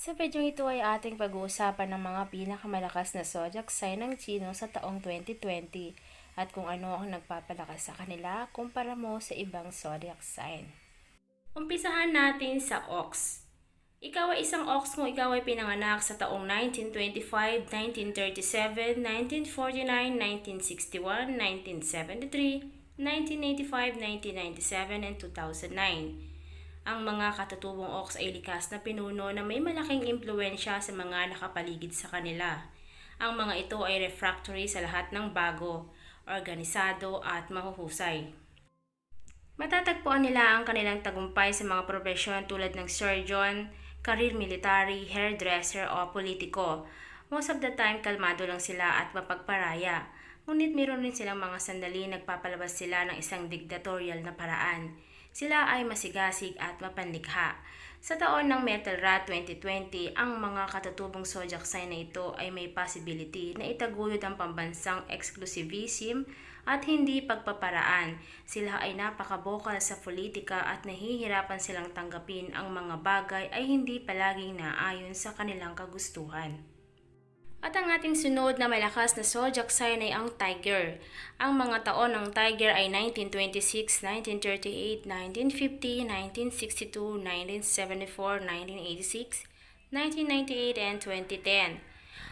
Sa video ito ay ating pag-uusapan ng mga pinakamalakas na zodiac sign ng Chino sa taong 2020 at kung ano ang nagpapalakas sa kanila kumpara mo sa ibang zodiac sign. Umpisahan natin sa Ox. Ikaw ay isang Ox kung ikaw ay pinanganak sa taong 1925, 1937, 1949, 1961, 1973, 1985, 1997, and 2009. Ang mga katutubong ox ay likas na pinuno na may malaking impluensya sa mga nakapaligid sa kanila. Ang mga ito ay refractory sa lahat ng bago, organisado at mahuhusay. Matatagpuan nila ang kanilang tagumpay sa mga profesyon tulad ng surgeon, career military, hairdresser o politiko. Most of the time, kalmado lang sila at mapagparaya. Ngunit meron rin silang mga sandali nagpapalabas sila ng isang dictatorial na paraan. Sila ay masigasig at mapanlikha. Sa taon ng Metal Rat 2020, ang mga katutubong zodiac sign na ito ay may possibility na itaguyod ang pambansang exclusivism at hindi pagpaparaan. Sila ay napakabokal sa politika at nahihirapan silang tanggapin ang mga bagay ay hindi palaging naayon sa kanilang kagustuhan. At ang ating sunod na malakas na zodiac sign ay ang Tiger. Ang mga taon ng Tiger ay 1926, 1938, 1950, 1962, 1974, 1986, 1998, and 2010.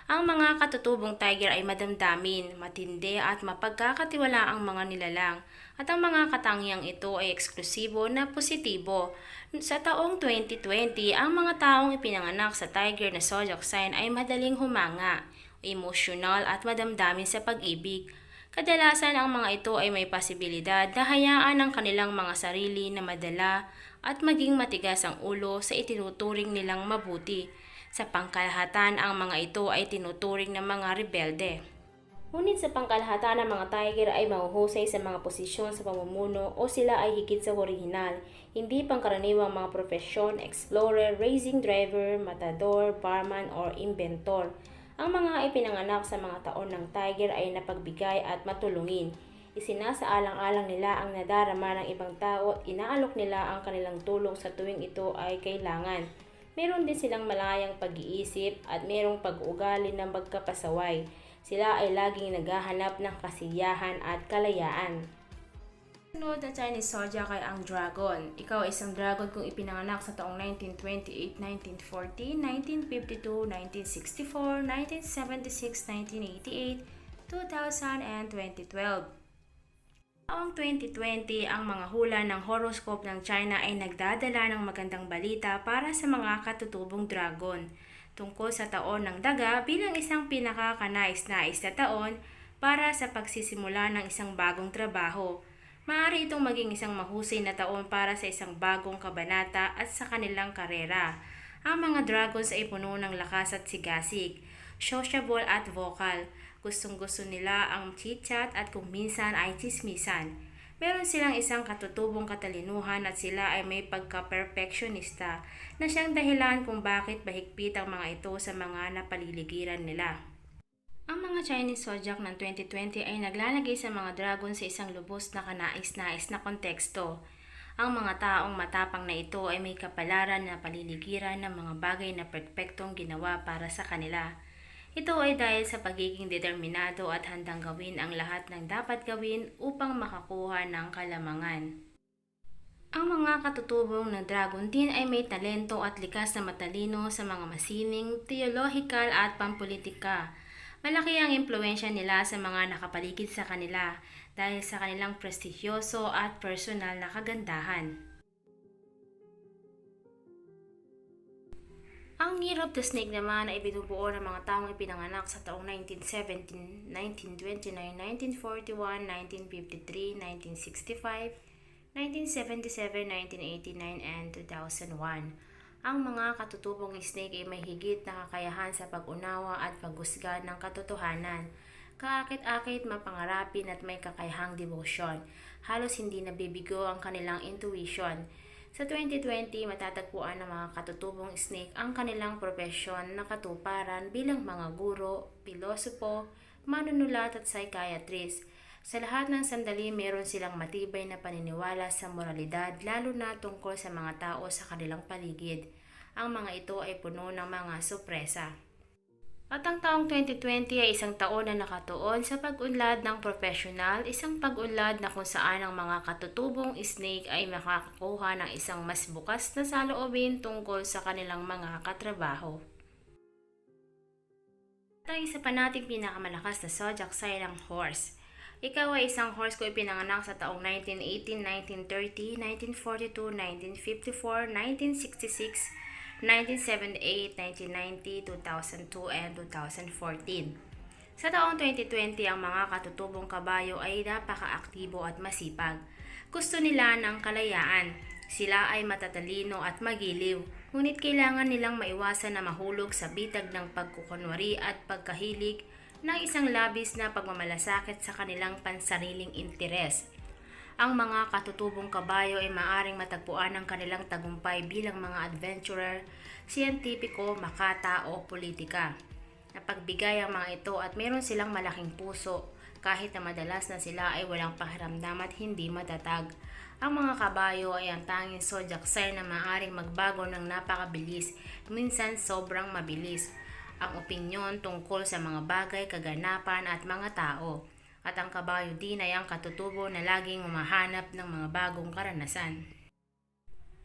Ang mga katutubong tiger ay madamdamin, matindi at mapagkakatiwala ang mga nilalang at ang mga katangiang ito ay eksklusibo na positibo. Sa taong 2020, ang mga taong ipinanganak sa tiger na zodiac sign ay madaling humanga, emosyonal at madamdamin sa pag-ibig. Kadalasan ang mga ito ay may posibilidad na hayaan ang kanilang mga sarili na madala at maging matigas ang ulo sa itinuturing nilang mabuti. Sa pangkalahatan, ang mga ito ay tinuturing ng mga rebelde. Ngunit sa pangkalahatan ng mga tiger ay mahuhusay sa mga posisyon sa pamumuno o sila ay higit sa orihinal, hindi pangkaraniwang mga profesyon, explorer, racing driver, matador, barman, or inventor. Ang mga ipinanganak sa mga taon ng tiger ay napagbigay at matulungin. Isinasaalang-alang nila ang nadarama ng ibang tao at inaalok nila ang kanilang tulong sa tuwing ito ay kailangan. Meron din silang malayang pag-iisip at merong pag-ugali ng magkapasaway. Sila ay laging naghahanap ng kasiyahan at kalayaan. Sunod na Chinese zodiac ay ang dragon. Ikaw ay isang dragon kung ipinanganak sa taong 1928, 1940, 1952, 1964, 1976, 1988, 2000, and 2012. Taong 2020, ang mga hula ng horoscope ng China ay nagdadala ng magandang balita para sa mga katutubong dragon tungkol sa taon ng daga bilang isang pinakakanais-nais na taon para sa pagsisimula ng isang bagong trabaho. Maaari itong maging isang mahusay na taon para sa isang bagong kabanata at sa kanilang karera. Ang mga dragons ay puno ng lakas at sigasig, sociable at vocal. Gustong gusto nila ang chit-chat at kung minsan ay chismisan. Meron silang isang katutubong katalinuhan at sila ay may pagka-perfectionista na siyang dahilan kung bakit bahigpit ang mga ito sa mga napaliligiran nila. Ang mga Chinese zodiac ng 2020 ay naglalagay sa mga dragon sa isang lubos na kanais-nais na konteksto. Ang mga taong matapang na ito ay may kapalaran na paliligiran ng mga bagay na perpektong ginawa para sa kanila. Ito ay dahil sa pagiging determinado at handang gawin ang lahat ng dapat gawin upang makakuha ng kalamangan. Ang mga katutubong na dragon din ay may talento at likas na matalino sa mga masining, theological at pampolitika. Malaki ang impluensya nila sa mga nakapaligid sa kanila dahil sa kanilang prestigyoso at personal na kagandahan. Ang Year of the Snake naman ay binubuo ng mga taong ipinanganak sa taong 1917, 1929, 1941, 1953, 1965, 1977, 1989, and 2001. Ang mga katutubong snake ay may higit na kakayahan sa pag-unawa at paghusga ng katotohanan. Kaakit-akit, mapangarapin at may kakayahang debosyon. Halos hindi nabibigo ang kanilang intuition. Sa 2020, matatagpuan ng mga katutubong snake ang kanilang propesyon na katuparan bilang mga guro, pilosopo, manunulat at psychiatrist. Sa lahat ng sandali, meron silang matibay na paniniwala sa moralidad lalo na tungkol sa mga tao sa kanilang paligid. ang mga ito ay puno ng mga sorpresa. At ang taong 2020 ay isang taon na nakatuon sa pag-unlad ng profesional, isang pag-unlad na kung saan ang mga katutubong snake ay makakakuha ng isang mas bukas na saloobin tungkol sa kanilang mga katrabaho. At ang isa pa nating pinakamalakas na zodiac sign ang horse. Ikaw ay isang horse ko ipinanganak sa taong 1918, 1930, 1942, 1954, 1966, 1978, 1990, 2002, and 2014. Sa taong 2020, ang mga katutubong kabayo ay napaka-aktibo at masipag. Gusto nila ng kalayaan. Sila ay matatalino at magiliw, ngunit kailangan nilang maiwasan na mahulog sa bitag ng pagkukunwari at pagkahilig ng isang labis na pagmamalasakit sa kanilang pansariling interes ang mga katutubong kabayo ay maaring matagpuan ang kanilang tagumpay bilang mga adventurer, siyentipiko, makata o politika. Napagbigay ang mga ito at meron silang malaking puso kahit na madalas na sila ay walang pakiramdam at hindi matatag. Ang mga kabayo ay ang tanging zodiac sign na maaring magbago ng napakabilis, minsan sobrang mabilis. Ang opinyon tungkol sa mga bagay, kaganapan at mga tao at ang kabayo din ay ang katutubo na laging umahanap ng mga bagong karanasan.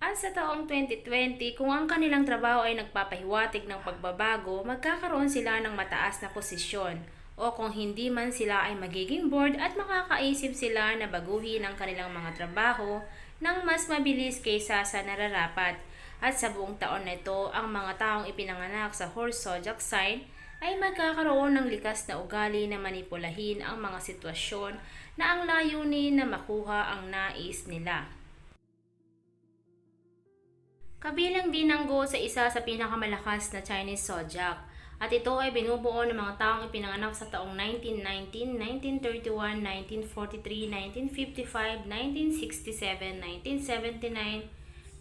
At sa taong 2020, kung ang kanilang trabaho ay nagpapahiwatig ng pagbabago, magkakaroon sila ng mataas na posisyon o kung hindi man sila ay magiging bored at makakaisip sila na baguhin ang kanilang mga trabaho ng mas mabilis kaysa sa nararapat. At sa buong taon na ito, ang mga taong ipinanganak sa horse zodiac sign ay magkakaroon ng likas na ugali na manipulahin ang mga sitwasyon na ang layunin na makuha ang nais nila. Kabilang din ang Go sa isa sa pinakamalakas na Chinese zodiac at ito ay binubuo ng mga taong ipinanganak sa taong 1919, 1931, 1943, 1955, 1967, 1979,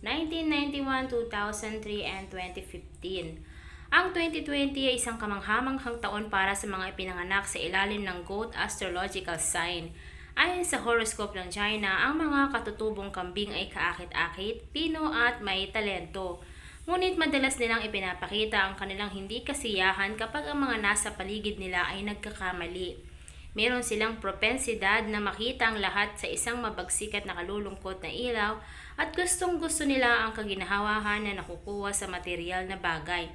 1991, 2003, and 2015. Ang 2020 ay isang kamanghamanghang taon para sa mga ipinanganak sa ilalim ng Goat Astrological Sign. Ayon sa horoscope ng China, ang mga katutubong kambing ay kaakit-akit, pino at may talento. Ngunit madalas nilang ipinapakita ang kanilang hindi kasiyahan kapag ang mga nasa paligid nila ay nagkakamali. Meron silang propensidad na makita ang lahat sa isang mabagsik at nakalulungkot na ilaw at gustong gusto nila ang kaginahawahan na nakukuha sa material na bagay.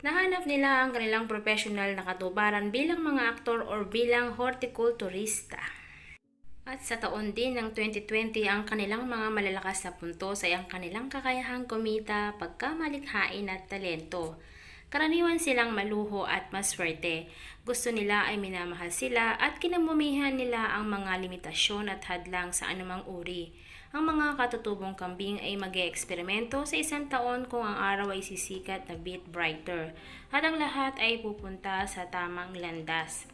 Nahanap nila ang kanilang professional na katubaran bilang mga aktor or bilang horticulturista. At sa taon din ng 2020, ang kanilang mga malalakas na puntos ay ang kanilang kakayahang kumita, pagkamalikhain at talento. Karaniwan silang maluho at maswerte. Gusto nila ay minamahal sila at kinamumihan nila ang mga limitasyon at hadlang sa anumang uri. Ang mga katutubong kambing ay mag eksperimento sa isang taon kung ang araw ay sisikat na bit brighter at ang lahat ay pupunta sa tamang landas.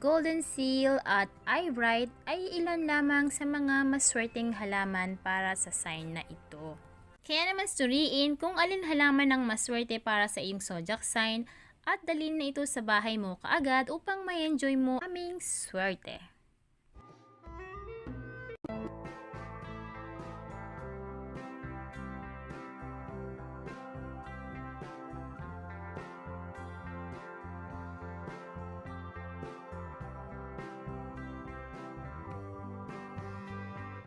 Golden Seal at Eyebright ay ilan lamang sa mga maswerteng halaman para sa sign na ito. Kaya naman suriin kung alin halaman ang maswerte para sa iyong zodiac sign at dalhin na ito sa bahay mo kaagad upang may enjoy mo aming swerte.